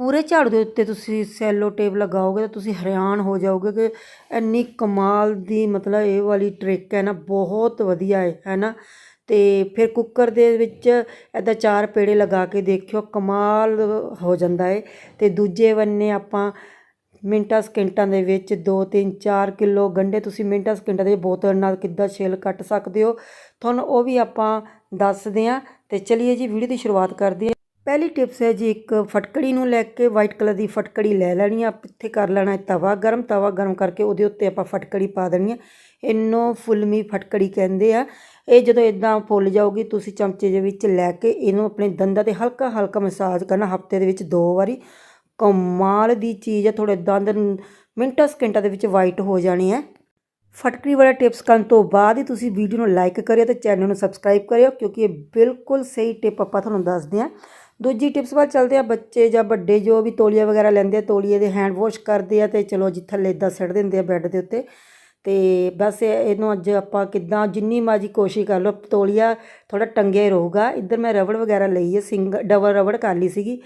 ਪੂਰੇ ਝਾੜੂ ਦੇ ਉੱਤੇ ਤੁਸੀਂ ਸੈਲੋ ਟੇਪ ਲਗਾਓਗੇ ਤਾਂ ਤੁਸੀਂ ਹੈਰਾਨ ਹੋ ਜਾਓਗੇ ਕਿ ਇੰਨੀ ਕਮਾਲ ਦੀ ਮਤਲਬ ਇਹ ਵਾਲੀ ਟ੍ਰਿਕ ਹੈ ਨਾ, ਬਹੁਤ ਵਧੀਆ ਹੈ ਹੈ ਨਾ? ਅਤੇ ਫਿਰ ਕੁੱਕਰ ਦੇ ਵਿੱਚ ਇੱਦਾਂ ਚਾਰ ਪੇੜੇ ਲਗਾ ਕੇ ਦੇਖਿਓ, ਕਮਾਲ ਹੋ ਜਾਂਦਾ ਹੈ ਅਤੇ ਦੂਜੇ ਬੰਨੇ ਆਪਾਂ ਮਿੰਟਾਂ ਸਕਿੰਟਾਂ ਦੇ ਵਿੱਚ 2 3 4 ਕਿਲੋ ਗੰਢੇ ਤੁਸੀਂ ਮਿੰਟਾਂ ਸਕਿੰਟਾਂ ਦੇ ਬੋਤਲ ਨਾਲ ਕਿੱਦਾਂ ਛਿੱਲ ਕੱਟ ਸਕਦੇ ਹੋ? ਤੁਹਾਨੂੰ ਉਹ ਵੀ ਆਪਾਂ ਦੱਸਦੇ ਹਾਂ ਤੇ ਚਲਿਏ ਜੀ ਵੀਡੀਓ ਦੀ ਸ਼ੁਰੂਆਤ ਕਰਦੇ ਹਾਂ ਪਹਿਲੀ ਟਿਪਸ ਹੈ ਜੀ, ਇੱਕ ਫਟਕੜੀ ਨੂੰ ਲੈ ਕੇ ਵਾਈਟ ਕਲਰ ਦੀ ਫਟਕੜੀ ਲੈ ਲੈਣੀ ਆ ਇੱਥੇ ਕਰ ਲੈਣਾ ਤਵਾ ਗਰਮ ਤਵਾ ਗਰਮ ਕਰਕੇ ਉਹਦੇ ਉੱਤੇ ਆਪਾਂ ਫਟਕੜੀ ਪਾ ਦੇਣੀ ਆ। ਇਹਨੂੰ ਫੁੱਲਮੀ ਫਟਕੜੀ ਕਹਿੰਦੇ ਆ। ਇਹ ਜਦੋਂ ਇਦਾਂ ਫੁੱਲ ਜਾਊਗੀ, ਤੁਸੀਂ ਚਮਚੇ ਦੇ ਵਿੱਚ ਲੈ ਕੇ ਇਹਨੂੰ ਆਪਣੇ ਦੰਦਾਂ ਤੇ ਹਲਕਾ ਹਲਕਾ ਮਸਾਜ ਕਰਨਾ, ਹਫ਼ਤੇ ਦੇ ਵਿੱਚ ਦੋ ਵਾਰੀ। ਕਮਾਲ ਦੀ ਚੀਜ਼ ਹੈ ਤੁਹਾਡੇ ਦੰਦ ਮਿੰਟਾਂ, ਸਕਿੰਟਾਂ ਦੇ ਵਿੱਚ ਵਾਈਟ ਹੋ ਜਾਣੇ ਹੈ। ਫਟਕਰੀ ਵਾਲਾ ਟਿਪਸ ਕਰਨ ਤੋਂ ਬਾਅਦ ਹੀ ਤੁਸੀਂ ਵੀਡੀਓ ਨੂੰ ਲਾਈਕ ਕਰਿਓ ਤੇ ਚੈਨਲ ਨੂੰ ਸਬਸਕ੍ਰਾਈਬ ਕਰਿਓ, ਕਿਉਂਕਿ ਇਹ ਬਿਲਕੁਲ ਸਹੀ ਟਿਪ ਆਪਾਂ ਤੁਹਾਨੂੰ ਦੱਸਦੇ ਹਾਂ। ਦੂਜੀ ਟਿਪਸ ਵੱਲ ਚੱਲਦੇ ਆ, ਬੱਚੇ ਜਾਂ ਵੱਡੇ ਜੋ ਵੀ ਤੌਲੀਆ ਵਗੈਰਾ ਲੈਂਦੇ ਆ, ਤੌਲੀਏ ਦੇ ਹੈਂਡ ਵਾਸ਼ ਕਰਦੇ ਆ ਤੇ ਚਲੋ ਜੀ ਥੱਲੇ ਇਦਾਂ ਸਿੱਟ ਦਿੰਦੇ ਆ ਬੈੱਡ ਦੇ ਉੱਤੇ। ਤੇ ਬਸ ਇਹਨੂੰ ਅੱਜ ਆਪਾਂ ਕਿੱਦਾਂ ਜਿੰਨੀ ਮਰਜ਼ੀ ਕੋਸ਼ਿਸ਼ ਕਰ ਲਓ, ਤੌਲੀਆ ਥੋੜਾ ਟੰਗੇ ਰਹੂਗਾ। ਇੱਧਰ ਮੈਂ ਰਬੜ ਵਗੈਰਾ ਲਈ ਹੈ ਸਿੰਗਲ ਡਬਲ ਰਬੜ ਕਰ ਲਈ ਸੀਗੀ।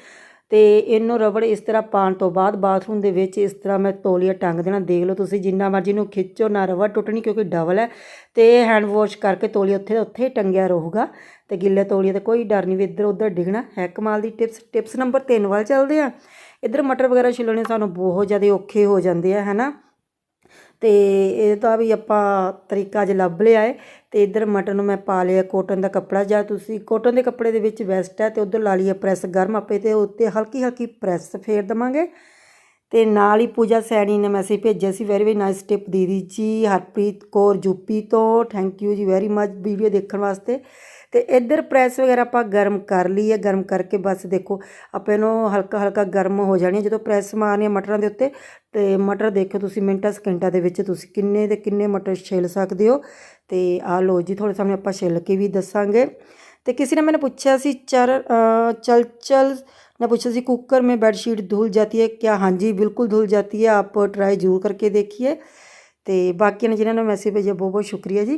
ਤੇ ਇਹਨੂੰ ਰਬੜ ਇਸ ਤਰ੍ਹਾਂ ਪਾਉਣ ਤੋਂ ਬਾਅਦ ਬਾਥਰੂਮ ਦੇ ਵਿੱਚ ਇਸ ਤਰ੍ਹਾਂ ਮੈਂ ਤੌਲੀਆ ਟੰਗ ਦੇਣਾ, ਦੇਖ ਲਓ ਤੁਸੀਂ, ਜਿੰਨਾ ਮਰਜ਼ੀ ਨੂੰ ਖਿੱਚੋ, ਨਾ ਰਬੜ ਟੁੱਟਣੀ ਕਿਉਂਕਿ ਡਬਲ ਹੈ ਤੇ ਹੈਂਡ ਵਾਸ਼ ਕਰਕੇ ਤੌਲੀਆ ਉੱਥੇ ਦਾ ਉੱਥੇ ਹੀ ਟੰਗਿਆ ਰਹੂਗਾ ਤੇ ਗਿੱਲੇ ਤੌਲੀਏ ਤੇ ਕੋਈ ਡਰ ਨਹੀਂ ਵੀ ਇੱਧਰ ਉੱਧਰ ਡਿੱਗਣਾ, ਹੈ ਕਮਾਲ ਦੀ ਟਿਪਸ ਟਿਪਸ ਨੰਬਰ 3 ਵੱਲ ਚੱਲਦੇ ਆ। ਇੱਧਰ ਮਟਰ ਵਗੈਰਾ ਛਿੱਲਣੇ ਸਾਨੂੰ ਬਹੁਤ ਜ਼ਿਆਦਾ ਔਖੇ ਹੋ ਜਾਂਦੇ ਆ ਹੈਨਾ ਤੇ ਇਹਦਾ ਵੀ ਆਪਾਂ ਤਰੀਕਾ ਅੱਜ ਲੱਭ ਲਿਆ ਹੈ। ਤੇ ਇੱਧਰ ਮਟਰ ਨੂੰ ਮੈਂ ਪਾ ਲਿਆ ਕੋਟਨ ਦਾ ਕੱਪੜਾ। ਜਾਂ ਤੁਸੀਂ ਕੋਟਨ ਦੇ ਕੱਪੜੇ ਦੇ ਵਿੱਚ ਬੈਸਟ ਹੈ ਤੇ ਉਧਰ ਲਾ ਲਈਏ ਪ੍ਰੈਸ ਗਰਮ ਆਪੇ ਤੇ ਉੱਤੇ ਹਲਕੀ ਹਲਕੀ ਪ੍ਰੈਸ ਫੇਰ ਦਵਾਂਗੇ। ਅਤੇ ਨਾਲ ਹੀ ਪੂਜਾ ਸੈਣੀ ਨੇ ਮੈਸੇਜ ਭੇਜਿਆ ਸੀ ਵੈਰੀ ਵੈਰੀ ਨਾਈਸ ਟਿਪ ਦੀਦੀ ਜੀ ਹਰਪ੍ਰੀਤ ਕੌਰ ਯੂਪੀ ਤੋਂ ਥੈਂਕ ਯੂ ਜੀ ਵੈਰੀ ਮਚ ਵੀਡੀਓ ਦੇਖਣ ਵਾਸਤੇ। ਤੇ ਇੱਧਰ ਪ੍ਰੈਸ ਵਗੈਰਾ ਆਪਾਂ ਗਰਮ ਕਰ ਲਈ ਹੈ ਗਰਮ ਕਰਕੇ ਬਸ ਦੇਖੋ ਆਪਾਂ ਇਹਨੂੰ ਹਲਕਾ ਹਲਕਾ ਗਰਮ ਹੋ ਜਾਣੀ ਹੈ। ਜਦੋਂ ਪ੍ਰੈਸ ਮਾਰਨੀ ਮਟਰਾਂ ਦੇ ਉੱਤੇ ਤੇ ਮਟਰ ਦੇਖੋ ਤੁਸੀਂ ਮਿੰਟਾਂ ਸਕਿੰਟਾਂ ਦੇ ਵਿੱਚ ਤੁਸੀਂ ਕਿੰਨੇ ਦੇ ਕਿੰਨੇ ਮਟਰ ਛਿੱਲ ਸਕਦੇ ਹੋ। ਤੇ ਆ ਲੋ ਜੀ ਤੁਹਾਡੇ ਸਾਹਮਣੇ ਆਪਾਂ ਛਿੱਲ ਕੇ ਵੀ ਦੱਸਾਂਗੇ। ਤੇ ਕਿਸੇ ਨੇ ਮੈਨੂੰ ਪੁੱਛਿਆ ਸੀ ਚਰ ਅ, ਚਲ ਚਲ ने पूछा सी कुकर में बेडशीट धुल जाती है क्या हाँ जी बिल्कुल धुल जाती है आप ट्राई जरूर करके देखिए ਤੇ ਬਾਕੀਆਂ ਨੇ ਜਿਨ੍ਹਾਂ ਨੇ ਮੈਸੇਜ ਭੇਜਿਆ ਬਹੁਤ ਬਹੁਤ ਸ਼ੁਕਰੀਆ ਜੀ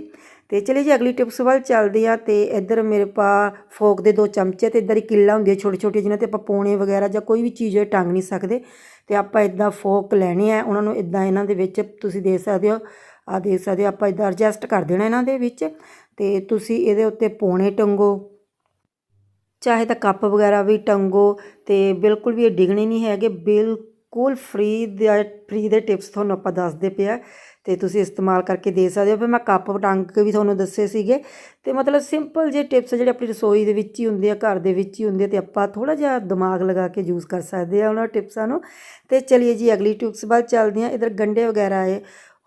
ਤੇ ਚਲਿਏ ਜੀ ਅਗਲੀ ਟਿਪਸ ਵੱਲ ਚੱਲਦੇ ਆ ਤੇ ਇੱਧਰ ਮੇਰੇ ਪਾ ਫੋਕ ਦੇ ਦੋ ਚਮਚੇ ਤੇ ਇੱਧਰ ਹੀ ਕਿੱਲਾ ਹੁੰਦੀ ਹੈ ਛੋਟੇ ਛੋਟੇ ਜਿਨ੍ਹਾਂ ਤੇ ਆਪਾਂ ਪੌਣੇ ਵਗੈਰਾ ਜਾਂ ਕੋਈ ਵੀ ਚੀਜ਼ ਟੰਗ ਨਹੀਂ ਸਕਦੇ ਤੇ ਆਪਾਂ ਇਦਾਂ ਫੋਕ ਲੈਣੇ ਆ ਉਹਨਾਂ ਨੂੰ ਇਦਾਂ ਇਹਨਾਂ ਦੇ ਵਿੱਚ ਤੁਸੀਂ ਦੇਖ ਸਕਦੇ ਹੋ ਆ ਦੇਖ ਸਕਦੇ ਹੋ ਆਪਾਂ ਇਦਾਂ ਐਡਜਸਟ ਕਰ ਦੇਣਾ ਇਹਨਾਂ ਦੇ ਵਿੱਚ ਤੇ ਤੁਸੀਂ ਇਹਦੇ ਉੱਤੇ ਪੌਣੇ ਟੰਗੋ ਚਾਹੇ ਤਾਂ ਕੱਪ ਵਗੈਰਾ ਵੀ ਟੰਗੋ ਤੇ ਬਿਲਕੁਲ ਵੀ ਇਹ ਡਿਗਣੇ ਨਹੀਂ ਹੈਗੇ, ਬਿਲਕੁਲ ਫ੍ਰੀ ਦੇ ਫ੍ਰੀ ਦੇ ਟਿਪਸ ਤੁਹਾਨੂੰ ਆਪਾਂ ਦੱਸਦੇ ਪਿਆ ਤੇ ਤੁਸੀਂ ਇਸਤੇਮਾਲ ਕਰਕੇ ਦੇ ਸਕਦੇ ਹੋ। ਫਿਰ ਮੈਂ ਕੱਪ ਟੰਗ ਕੇ ਵੀ ਤੁਹਾਨੂੰ ਦੱਸੇ ਸੀਗੇ ਤੇ ਮਤਲਬ ਸਿੰਪਲ ਜੇ ਟਿਪਸ ਜਿਹੜੇ ਆਪਣੀ ਰਸੋਈ ਦੇ ਵਿੱਚ ਹੀ ਹੁੰਦੇ ਆ, ਘਰ ਦੇ ਵਿੱਚ ਹੀ ਹੁੰਦੇ ਆ ਤੇ ਆਪਾਂ ਥੋੜਾ ਜਿਹਾ ਦਿਮਾਗ ਲਗਾ ਕੇ ਯੂਜ਼ ਕਰ ਸਕਦੇ ਆ ਉਹਨਾਂ ਟਿਪਸਾਂ ਨੂੰ। ਤੇ ਚਲਿਏ ਜੀ ਅਗਲੀ ਟਿਪਸ ਵੱਲ ਚੱਲਦੇ ਆ ਇਧਰ ਗੰਡੇ ਵਗੈਰਾ ਆਏ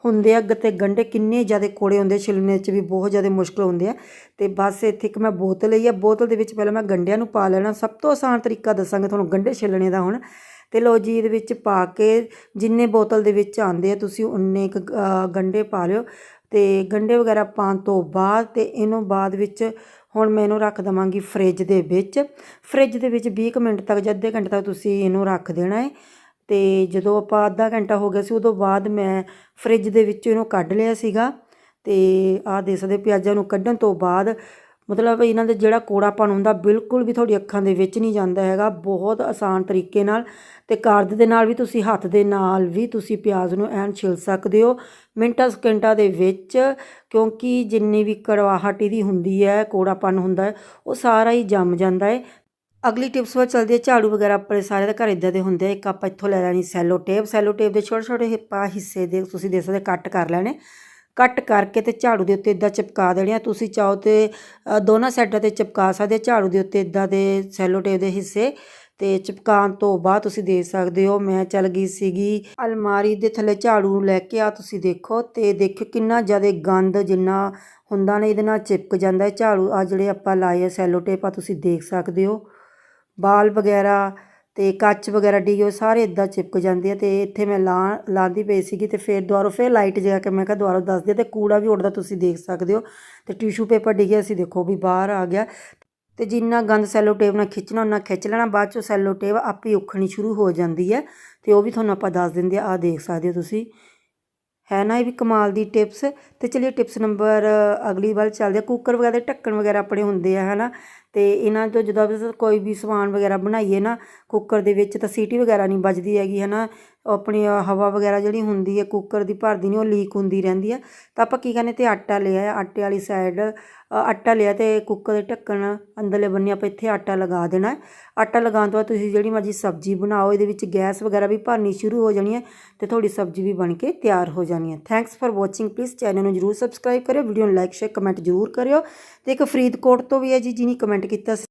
ਹੁੰਦੇ ਆ ਤੇ ਗੰਡੇ ਕਿੰਨੇ ਜ਼ਿਆਦਾ ਕੋੜੇ ਹੁੰਦੇ ਛਿਲਣੇ 'ਚ ਵੀ ਬਹੁਤ ਜ਼ਿਆਦਾ ਮੁਸ਼ਕਲ ਹੁੰਦੇ ਆ। ਤੇ ਬਸ ਇੱਥੇ ਇੱਕ ਮੈਂ ਬੋਤਲ ਲਈ ਆ ਬੋਤਲ ਦੇ ਵਿੱਚ ਪਹਿਲਾਂ ਮੈਂ ਗੰਡਿਆਂ ਨੂੰ ਪਾ ਲੈਣਾ। ਸਭ ਤੋਂ ਆਸਾਨ ਤਰੀਕਾ ਦੱਸਾਂਗੇ ਤੁਹਾਨੂੰ ਗੰਡੇ ਛਿਲਣੇ ਦਾ ਹੁਣ। ਤੇ ਲੋ ਜੀ ਇਹਦੇ ਵਿੱਚ ਪਾ ਕੇ ਜਿੰਨੇ ਬੋਤਲ ਦੇ ਵਿੱਚ ਆਉਂਦੇ ਆ ਤੁਸੀਂ ਉਨੇ ਕੁ ਅ, ਗੰਡੇ ਪਾ ਲਿਓ। ਤੇ ਗੰਡੇ ਵਗੈਰਾ ਪਾਉਣ ਤੋਂ ਬਾਅਦ ਤੇ ਇਹਨੂੰ ਬਾਅਦ ਵਿੱਚ ਹੁਣ ਮੈਂ ਇਹਨੂੰ ਰੱਖ ਦਵਾਂਗੀ ਫ੍ਰਿਜ ਦੇ ਵਿੱਚ। ਫ੍ਰਿਜ ਦੇ ਵਿੱਚ 20 ਕੁ ਮਿੰਟ ਤੱਕ ਜਾਂ ਅੱਧੇ ਘੰਟੇ ਤੱਕ ਤੁਸੀਂ ਇਹਨੂੰ ਰੱਖ ਦੇਣਾ ਹੈ ਅਤੇ ਜਦੋਂ ਆਪਾਂ ਅੱਧਾ ਘੰਟਾ ਹੋ ਗਿਆ ਸੀ, ਉਦੋਂ ਬਾਅਦ ਮੈਂ ਫਰਿੱਜ ਦੇ ਵਿੱਚੋਂ ਇਹਨੂੰ ਕੱਢ ਲਿਆ ਸੀਗਾ ਅਤੇ ਆਹ ਦੇਖ ਸਕਦੇ ਪਿਆਜ਼ਾਂ ਨੂੰ ਕੱਢਣ ਤੋਂ ਬਾਅਦ, ਮਤਲਬ ਇਹਨਾਂ ਦਾ ਜਿਹੜਾ ਕੋੜਾਪਣ ਹੁੰਦਾ, ਬਿਲਕੁਲ ਵੀ ਤੁਹਾਡੀ ਅੱਖਾਂ ਦੇ ਵਿੱਚ ਨਹੀਂ ਜਾਂਦਾ ਹੈਗਾ, ਬਹੁਤ ਆਸਾਨ ਤਰੀਕੇ ਨਾਲ ਤੇ ਕਾਰਦ ਦੇ ਨਾਲ ਵੀ ਤੁਸੀਂ ਹੱਥ ਦੇ ਨਾਲ ਵੀ ਤੁਸੀਂ ਪਿਆਜ਼ ਨੂੰ ਐਨ ਛਿਲ ਸਕਦੇ ਹੋ, ਮਿੰਟਾਂ ਸਕਿੰਟਾਂ ਦੇ ਵਿੱਚ, ਕਿਉਂਕਿ ਜਿੰਨੀ ਵੀ ਕੜਵਾਹਟ ਇਹਦੀ ਹੁੰਦੀ ਹੈ, ਕੋੜਾਪਣ ਹੁੰਦਾ ਉਹ ਸਾਰਾ ਹੀ ਜੰਮ ਜਾਂਦਾ ਹੈ। ਅਗਲੀ ਟਿਪਸ ਵੱਲ ਚੱਲਦੀ ਹੈ। ਝਾੜੂ ਵਗੈਰਾ ਆਪਣੇ ਸਾਰੇ ਦੇ ਘਰ ਇਦਾਂ ਦੇ ਹੁੰਦੇ ਆ। ਇੱਕ ਆਪਾਂ ਇੱਥੋਂ ਲੈ ਲੈਣੀ ਸੈਲੋ ਟੇਪ। ਸੈਲੋ ਟੇਪ ਦੇ ਛੋਟੇ ਛੋਟੇ ਹਿੱਪਾ ਹਿੱਸੇ ਦੇ ਤੁਸੀਂ ਦੇਖ ਸਕਦੇ ਕੱਟ ਕਰ ਲੈਣੇ। ਕੱਟ ਕਰਕੇ ਤੇ ਝਾੜੂ ਦੇ ਉੱਤੇ ਇਦਾਂ ਚਿਪਕਾ ਦੇਣੇ ਆ। ਤੁਸੀਂ ਚਾਹੋ ਤੇ ਦੋਨਾਂ ਸਾਈਡਾਂ ਤੇ ਚਿਪਕਾ ਸਕਦੇ ਝਾੜੂ ਦੇ ਉੱਤੇ ਇਦਾਂ ਦੇ ਸੈਲੋ ਟੇਪ ਦੇ ਹਿੱਸੇ ਤੇ ਚਿਪਕਾਉਣ ਤੋਂ ਬਾਅਦ ਤੁਸੀਂ ਦੇ ਸਕਦੇ ਹੋ। ਮੈਂ ਚੱਲ ਗਈ ਸੀਗੀ ਅਲਮਾਰੀ ਦੇ ਥੱਲੇ ਝਾੜੂ ਲੈ ਕੇ। ਆ ਤੁਸੀਂ ਦੇਖੋ ਤੇ ਦੇਖੋ ਕਿੰਨਾ ਜ਼ਿਆਦਾ ਗੰਦ ਜਿੰਨਾ ਹੁੰਦਾ ਨੇ, ਇਹਦੇ ਨਾਲ ਚਿਪਕ ਜਾਂਦਾ। ਹੈ ਝਾੜੂ ਆ ਜਿਹੜੇ ਆਪਾਂ ਲਾਏ ਆ ਸੈਲੋ ਟੇਪ ਆ ਤੁਸੀਂ ਦੇਖ ਸਕਦੇ ਹੋ। ਬਾਲ ਵਗੈਰਾ ਅਤੇ ਕੱਚ ਵਗੈਰਾ ਡਿੱਗੇ ਉਹ ਸਾਰੇ ਇੱਦਾਂ ਚਿਪਕ ਜਾਂਦੇ ਆ ਅਤੇ ਇੱਥੇ ਮੈਂ ਲਾ ਲਾਉਂਦੀ ਪਈ ਸੀਗੀ ਅਤੇ ਫਿਰ ਦੁਬਾਰਾ ਫਿਰ ਲਾਈਟ ਜਾ ਕੇ ਮੈਂ ਕਿਹਾ ਦੁਬਾਰਾ ਦੱਸ ਅਤੇ ਕੂੜਾ ਵੀ ਉੱਡਦਾ ਤੁਸੀਂ ਦੇਖ ਸਕਦੇ ਹੋ ਅਤੇ ਟਿਸ਼ੂ ਪੇਪਰ ਡਿੱਗਿਆ ਸੀ, ਦੇਖੋ ਵੀ ਬਾਹਰ ਆ ਗਿਆ। ਤੇ ਜਿੰਨਾ ਗੰਦ ਸੈਲੋ ਟੇਪ ਨਾਲ ਖਿੱਚਣਾ ਉਹਨਾਂ ਖਿੱਚ ਲੈਣਾ, ਬਾਅਦ ਚੋਂ ਸੈਲੋ ਟੇਪ ਆਪੇ ਉਖਣੀ ਸ਼ੁਰੂ ਹੋ ਜਾਂਦੀ ਹੈ ਤੇ ਉਹ ਵੀ ਤੁਹਾਨੂੰ ਆਪਾਂ ਦੱਸ ਦਿੰਦੇ ਆ ਆ ਦੇਖ ਸਕਦੇ ਹੋ ਤੁਸੀਂ। ਹੈ ਨਾ ਇਹ ਵੀ ਕਮਾਲ ਦੀ ਟਿਪਸ ਤੇ ਚਲਿਏ ਟਿਪਸ ਨੰਬਰ ਅਗਲੀ ਵੱਲ ਚੱਲਦੇ ਆ ਕੁੱਕਰ ਵਗੈਰਾ ਦੇ ਢੱਕਣ ਵਗੈਰਾ ਆਪਣੇ ਹੁੰਦੇ ਆ ਹੈ ਨਾ ਤੇ ਇਹਨਾਂ ਤੋਂ ਜਦੋਂ ਵੀ ਕੋਈ ਵੀ ਸਮਾਨ ਵਗੈਰਾ ਬਣਾਈਏ ਨਾ ਕੁੱਕਰ ਦੇ ਵਿੱਚ ਤਾਂ ਸੀਟੀ ਵਗੈਰਾ ਨਹੀਂ ਵੱਜਦੀ ਹੈਗੀ ਹੈ ਨਾ ਆਪਣੀ ਹਵਾ ਵਗੈਰਾ ਜਿਹੜੀ ਹੁੰਦੀ ਹੈ ਕੁੱਕਰ ਦੀ ਭਰਦੀ ਨਹੀਂ ਉਹ ਲੀਕ ਹੁੰਦੀ ਰਹਿੰਦੀ ਹੈ ਤਾਂ ਆਪਾਂ ਕੀ ਕਹਿੰਦੇ ਤੇ ਆਟਾ ਲਿਆ, ਆਟੇ ਵਾਲੀ ਸਾਈਡ ਆਟਾ ਲਿਆ ਤੇ ਕੁੱਕਰ ਦੇ ਢੱਕਣ ਅੰਦਰਲੇ ਬੰਨੇ ਆਪਾਂ ਇੱਥੇ ਆਟਾ ਲਗਾ ਦੇਣਾ। ਆਟਾ ਲਗਾਉਣ ਤੋਂ ਬਾਅਦ ਤੁਸੀਂ ਜਿਹੜੀ ਮਰਜ਼ੀ ਸਬਜ਼ੀ ਬਣਾਓ, ਇਹਦੇ ਵਿੱਚ ਗੈਸ ਵਗੈਰਾ ਵੀ ਭਰਨੀ ਸ਼ੁਰੂ ਹੋ ਜਾਣੀ ਹੈ ਤੇ ਤੁਹਾਡੀ ਸਬਜ਼ੀ ਵੀ ਬਣ ਕੇ ਤਿਆਰ ਹੋ ਜਾਣੀ ਹੈ thanks for watching please channel ਨੂੰ ਜਰੂਰ ਸਬਸਕ੍ਰਾਈਬ ਕਰਿਓ ਵੀਡੀਓ ਨੂੰ ਲਾਈਕ ਸ਼ੇਅਰ ਕਮੈਂਟ ਜਰੂਰ ਕਰਿਓ। ਤੇ ਇੱਕ ਫਰੀਦਕੋਟ ਤੋਂ ਵੀ ਹੈ ਜੀ, ਜਿਹਨੇ ਕਮੈਂਟ ਕੀਤਾ ਸੀ।